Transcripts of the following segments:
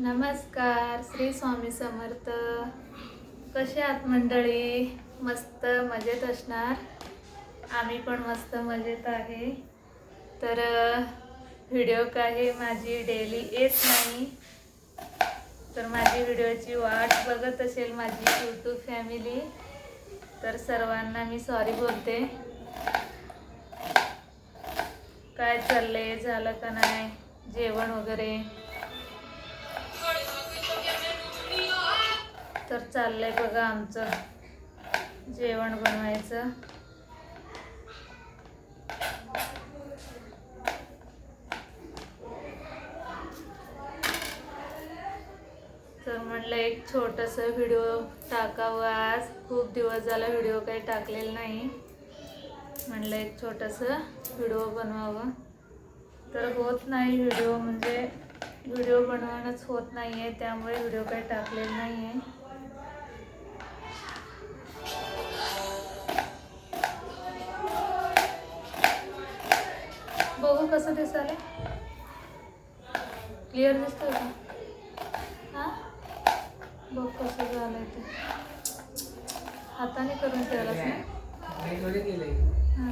नमस्कार श्री स्वामी समर्थ. कसे आहात मंडळी? मस्त मजेत असणार? आम्ही पण मस्त मजेत आहे. तर व्हिडिओ काही माझी डेली येत नाही. तर माझी व्हिडिओची वाट बघत असेल माझी यूट्यूब फॅमिली तर सर्वांना मी सॉरी बोलते. काय चाललंय? झालं का नाही? जेवण वगैरे? तर चाललंय बघा आमचं जेवण बनवायचं. तर म्हटलं एक छोटंसं व्हिडिओ टाकावं आज. खूप दिवस झाला व्हिडिओ काही टाकलेला नाही. म्हटलं एक छोटंसं व्हिडिओ बनवावं. तर होत नाही व्हिडिओ म्हणजे व्हिडिओ बनवणंच होत नाही आहे त्यामुळे व्हिडिओ काही टाकलेला नाही आहे बघू कसं दिसायला क्लिअर दिसतोय का? हां? बघ कसं झालंय ते. हाताने करून ठेवलास ना? मी थोडी केलंय. हां.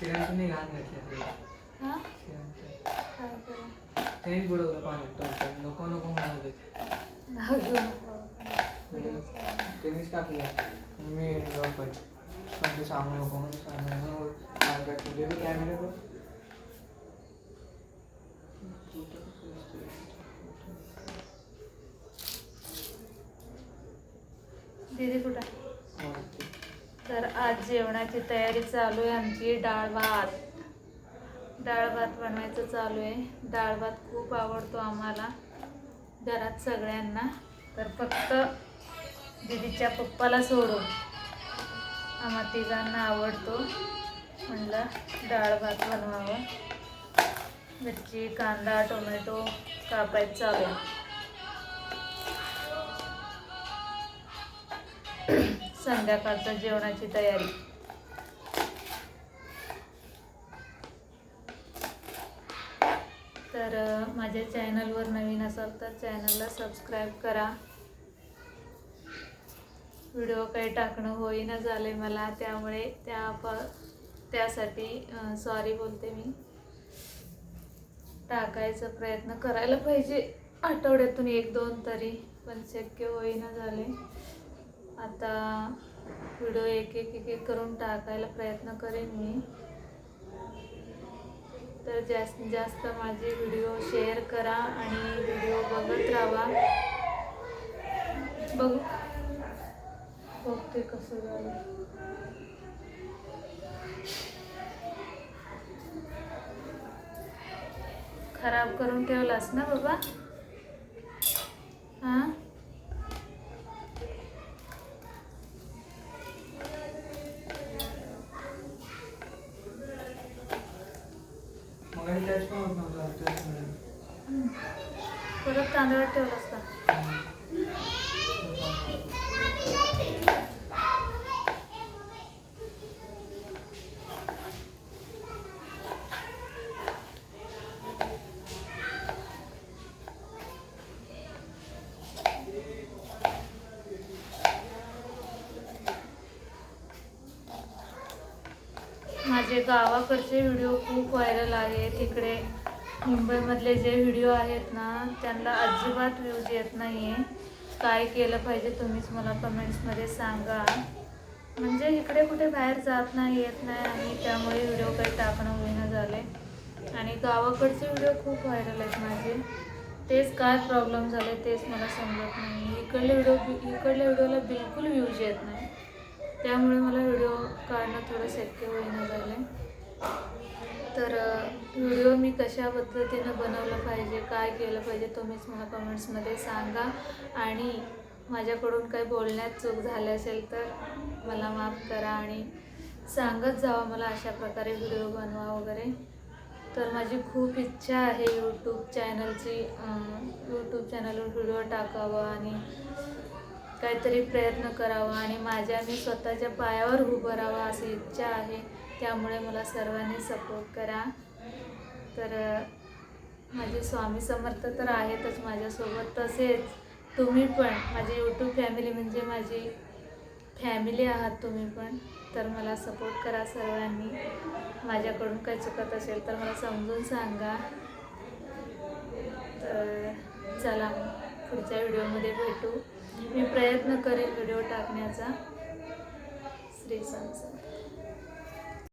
तिरांचं घाण घातलं हां? ते काय करू? त्यांनीच बुडवलं पाण्यात टोचलं. नको नको म्हणत टाकलं. मी पण सांगू नको म्हणून सांगू नको. सांगत तुझे बी कॅमेरा दीदी कुठं तर आज जेवणाची तयारी चालू आहे आमची डाळ भात. डाळ भात बनवायचं चालू आहे. डाळ भात खूप आवडतो आम्हाला घरात सगळ्यांना. तर फक्त दीदीच्या पप्पाला सोडून आम्हा तिघांना आवडतो म्हणलं डाळ भात बनवावं. मिरची कांदा टोमॅटो कापायचं चालू आहे. संध्याकाळच्या जेवणाची तयारी. तर माझ्या चॅनलवर नवीन असाल तर चॅनलला सबस्क्राईब करा. व्हिडिओ काही टाकणं होईना झाले मला त्यामुळे त्या प त्यासाठी सॉरी बोलते मी. टाकायचा प्रयत्न करायला पाहिजे आठवड्यातून एक दोन तरी पण शक्य होईना झाले आता व्हिडिओ एक एक एक एक करून टाकायला प्रयत्न करेन मी. तर जास्तीत जास्त माझे व्हिडिओ शेअर करा आणि व्हिडिओ बघत राहा. बघू. बघते कसं झालं. खराब करून ठेवलास ना बाबा? हां? परत तांदळात ठेवलास का माझे गावाकडचे व्हिडिओ खूप व्हायरल आहेत. इकडे मुंबईमधले जे व्हिडिओ आहेत ना त्यांना अजिबात व्ह्यूज येत नाही. आहे काय केलं पाहिजे तुम्हीच मला कमेंट्समध्ये सांगा. म्हणजे इकडे कुठे बाहेर जात नाही येत नाही आणि त्यामुळे व्हिडिओ काही टाकणं होईना झाले. आणि गावाकडचे व्हिडिओ खूप व्हायरल आहेत माझे. तेच काय प्रॉब्लेम झाले तेच मला समजत नाही. इकडले व्हिडिओ इकडल्या व्हिडिओला बिलकुल व्ह्यूज येत नाही. त्यामुळे मला व्हिडिओ काढणं थोडं शक्य होईना झालं तर व्हिडिओ मी कशा पद्धतीनं बनवलं पाहिजे काय केलं पाहिजे तुम्हीच मला कमेंट्समध्ये सांगा. आणि माझ्याकडून काही बोलण्यात चूक झाली असेल तर मला माफ करा आणि सांगत जावा मला अशा प्रकारे व्हिडिओ बनवा वगैरे. तर माझी खूप इच्छा आहे यूट्यूब चॅनलची यूट्यूब चॅनलवर व्हिडिओ टाकावा आणि काहीतरी प्रयत्न करावा आणि माझ्या मी स्वतःच्या पायावर उभं राहावं अशी इच्छा आहे. त्यामुळे मला सर्वांनी सपोर्ट करा. तर माझे स्वामी समर्थ तर आहेतच माझ्यासोबत. तसेच तुम्ही पण माझी यूट्यूब फॅमिली म्हणजे माझी फॅमिली आहात तुम्ही पण. तर मला सपोर्ट करा सर्वांनी. माझ्याकडून काही चुकत असेल तर मला समजून सांगा. तर चला पुढच्या व्हिडिओमध्ये भेटू. मी प्रयत्न करेन व्हिडिओ टाकण्याचा. श्री स्वामी